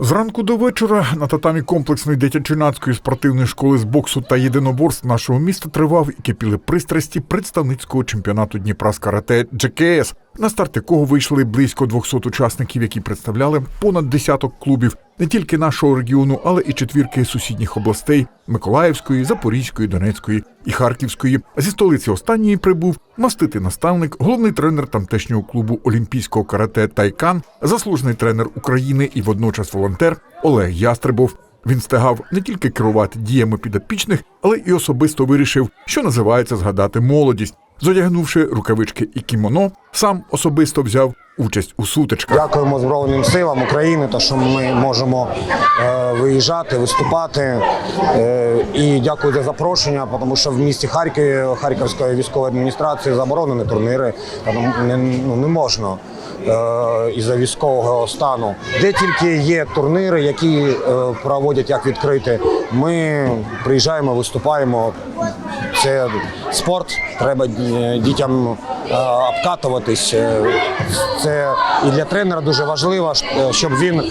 Зранку до вечора на татамі комплексної дитячо-юнацької спортивної школи з боксу та єдиноборств нашого міста тривав і кипіли пристрасті представницького чемпіонату Дніпра з карате «ДЖКС», на старт якого вийшли близько 200 учасників, які представляли понад десяток клубів не тільки нашого регіону, але і четвірки сусідніх областей Миколаївської, Запорізької, Донецької і Харківської. А Зі столиці останньої прибув маститий наставник, головний тренер тамтешнього клубу олімпійського карате Тайкан, заслужений тренер України і водночас волонтер Олег Ястребов. Він стигав не тільки керувати діями підопічних, але й особисто вирішив, що називається згадати молодість. Зодягнувши рукавички і кімоно, сам особисто взяв участь у сутичках. Дякуємо Збройним силам України, та що ми можемо е, виїжджати, виступати. Е, і дякую за запрошення, тому що в місті Харкові Харківської військової адміністрації заборонені турніри, тому не, ну, не можна. е, Із-за військового стану, де тільки є турніри, які е, проводять як відкриті, ми приїжджаємо, виступаємо. Це спорт, треба е, дітям обкатуватись. Е, Це і для тренера дуже важливо, щоб він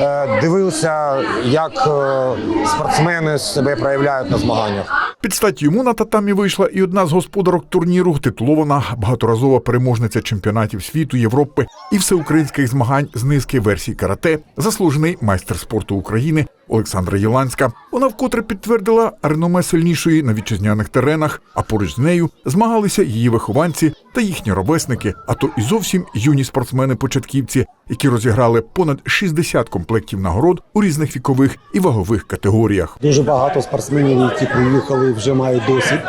е, дивився, як е, спортсмени себе проявляють на змаганнях. Під стать йому на татамі вийшла і одна з господарок турніру, титулована багаторазова переможниця чемпіонатів світу, Європи і всеукраїнських змагань з низки версій карате, заслужений майстер спорту України Олександра Єланська. Вона вкотре підтвердила реноме сильнішої на вітчизняних теренах, а поруч з нею змагалися її вихованці та їхні ровесники, а то і зовсім юні спортсмени-початківці, які розіграли понад 60 комплектів нагород у різних вікових і вагових категоріях. Дуже багато спортсменів, які приїхали, вже мають досвід.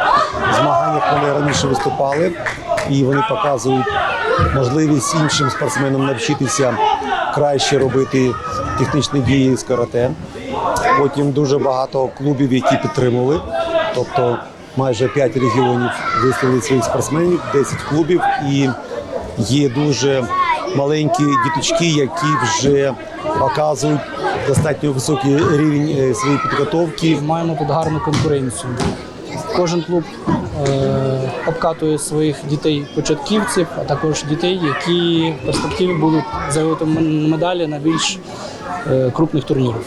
В змаганнях вони раніше виступали, і вони показують можливість іншим спортсменам навчитися краще робити технічні дії з карате. Потім дуже багато клубів, які підтримували. Тобто майже 5 регіонів виставили своїх спортсменів, 10 клубів, і є дуже маленькі діточки, які вже показують достатньо високий рівень е, своєї підготовки. Маємо тут гарну конкуренцію. Кожен клуб е, обкатує своїх дітей-початківців, а також дітей, які в перспективі будуть завоювати м- медалі на більш е, крупних турнірах.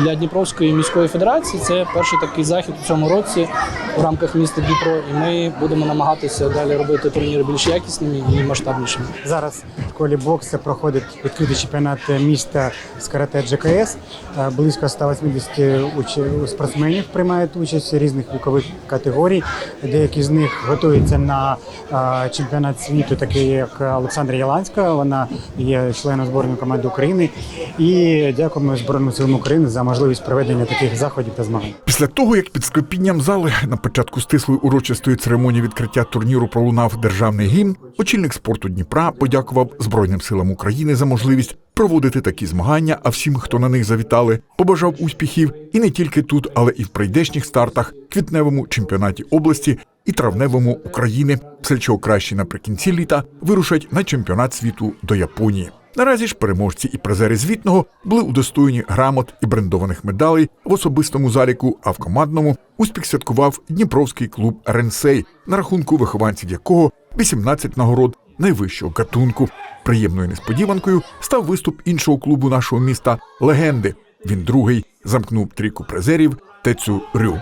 Для Дніпровської міської федерації це перший такий захід у цьому році у рамках міста Дніпро, і ми будемо намагатися далі робити турніри більш якісними і масштабнішими. Зараз в школі боксу проходить відкритий чемпіонат міста з карате ДЖКС. Е, Близько 180 уч- спортсменів приймають участь різних вікових категорій. Деякі з них готуються на е, чемпіонат світу, такий як Олександра Яланська. Вона є членом збірної команди України. І дякуємо Збройним силам України за можливість проведення таких заходів та змагань. Після того, як під склепінням зали на початку стислої урочистої церемонії відкриття турніру пролунав державний гімн, очільник спорту Дніпра подякував Збройним силам України за можливість проводити такі змагання. А всім, хто на них завітали, побажав успіхів і не тільки тут, але і в прийдешніх стартах, квітневому чемпіонаті області і травневому України, після чого краще наприкінці літа вирушать на чемпіонат світу до Японії. Наразі ж переможці і призери звітного були удостоєні грамот і брендованих медалей в особистому заліку, а в командному успіх святкував Дніпровський клуб Ренсей, на рахунку вихованців якого 18 нагород найвищого гатунку. Приємною несподіванкою став виступ іншого клубу нашого міста Легенди. Він другий замкнув трійку призерів Тецю Рю.